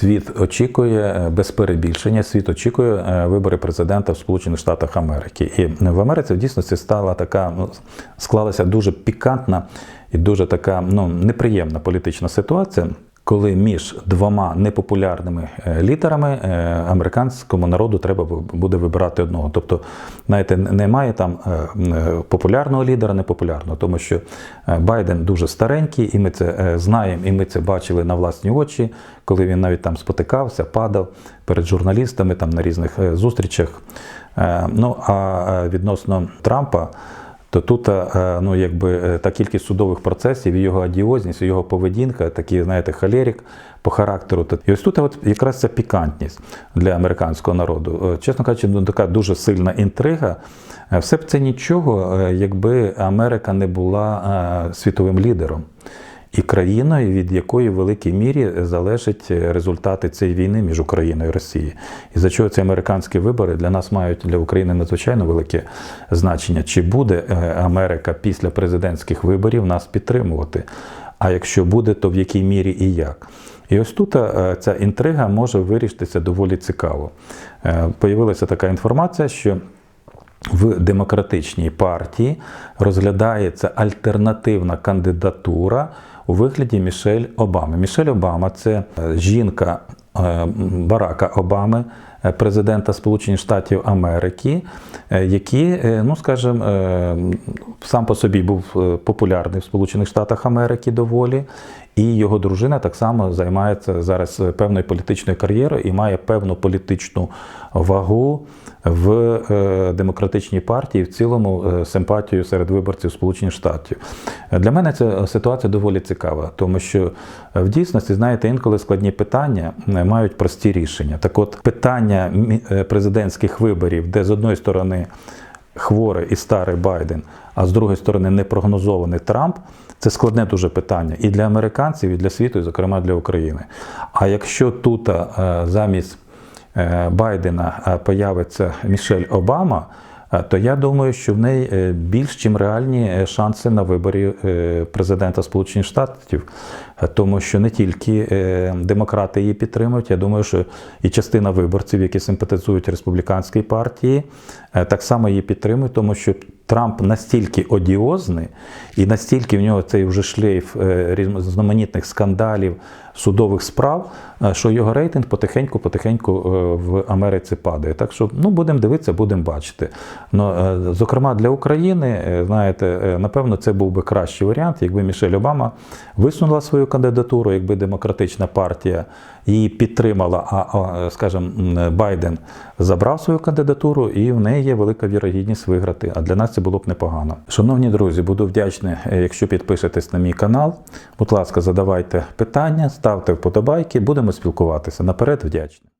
Світ очікує е, без перебільшення. Світ очікує е, вибори президента в Сполучених Штатах Америки. І в Америці в дійсності стала така ну, склалася дуже пікантна і дуже така ну неприємна політична ситуація. Коли між двома непопулярними е, лідерами е, американському народу треба буде вибирати одного. Тобто, знаєте, немає там е, популярного лідера, непопулярного, тому що Байден дуже старенький, і ми це знаємо, і ми це бачили на власні очі, коли він навіть там спотикався, падав перед журналістами там на різних зустрічах. Ну а відносно Трампа то тут е, ну, якби, е, та кількість судових процесів, його адіозність, його поведінка, такий, знаєте, халерік по характеру. І ось тут от якраз ця пікантність для американського народу. Е, Чесно кажучи, ну, така дуже сильна інтрига. Е, Все б це нічого, е, якби Америка не була е, світовим лідером. І країною, від якої в великій мірі залежать результати цієї війни між Україною і Росією. І за чого ці американські вибори для нас мають для України надзвичайно велике значення. Чи буде е, Америка після президентських виборів нас підтримувати? А якщо буде, то в якій мірі і як? І ось тут е, ця інтрига може вирішитися доволі цікаво. Е, Появилася така інформація, що в демократичній партії розглядається альтернативна кандидатура у вигляді Мішель Обами. Мішель Обама це е, жінка е, Барака Обами, президента Сполучених Штатів Америки, е, який, е, ну скажімо, е, сам по собі був популярний в Сполучених Штатах Америки доволі. І його дружина так само займається зараз певною політичною кар'єрою і має певну політичну вагу в демократичній партії, в цілому симпатію серед виборців Сполучених Штатів. Для мене ця ситуація доволі цікава, тому що в дійсності, знаєте, інколи складні питання мають прості рішення. Так от питання мі- е, президентських виборів, де з одної сторони хворий і старий Байден, а з другої сторони непрогнозований Трамп. Це складне дуже питання і для американців, і для світу, і зокрема для України. А якщо тут е, замість е, Байдена появиться Мішель Обама, то я думаю, що в неї е, більш чим реальні е, шанси на виборі е, президента Сполучених Штатів, тому що не тільки демократи її підтримують, я думаю, що і частина виборців, які симпатизують республіканській партії, так само її підтримують, тому що Трамп настільки одіозний і настільки в нього цей вже шлейф е, різноманітних скандалів, судових справ, е, що його рейтинг потихеньку-потихеньку е, в Америці падає. Так що ну, будемо дивитися, будемо бачити. Но, е, зокрема, для України, знаєте, напевно, це був би кращий варіант, якби Мішель Обама висунула свою кандидатуру, якби демократична партія її підтримала, а скажімо, Байден забрав свою кандидатуру, і в неї є велика вірогідність виграти. А для нас це було б непогано. Шановні друзі, буду вдячний, е, якщо підпишетесь на мій канал. Будь ласка, задавайте питання, ставте вподобайки, будемо спілкуватися. Наперед вдячний.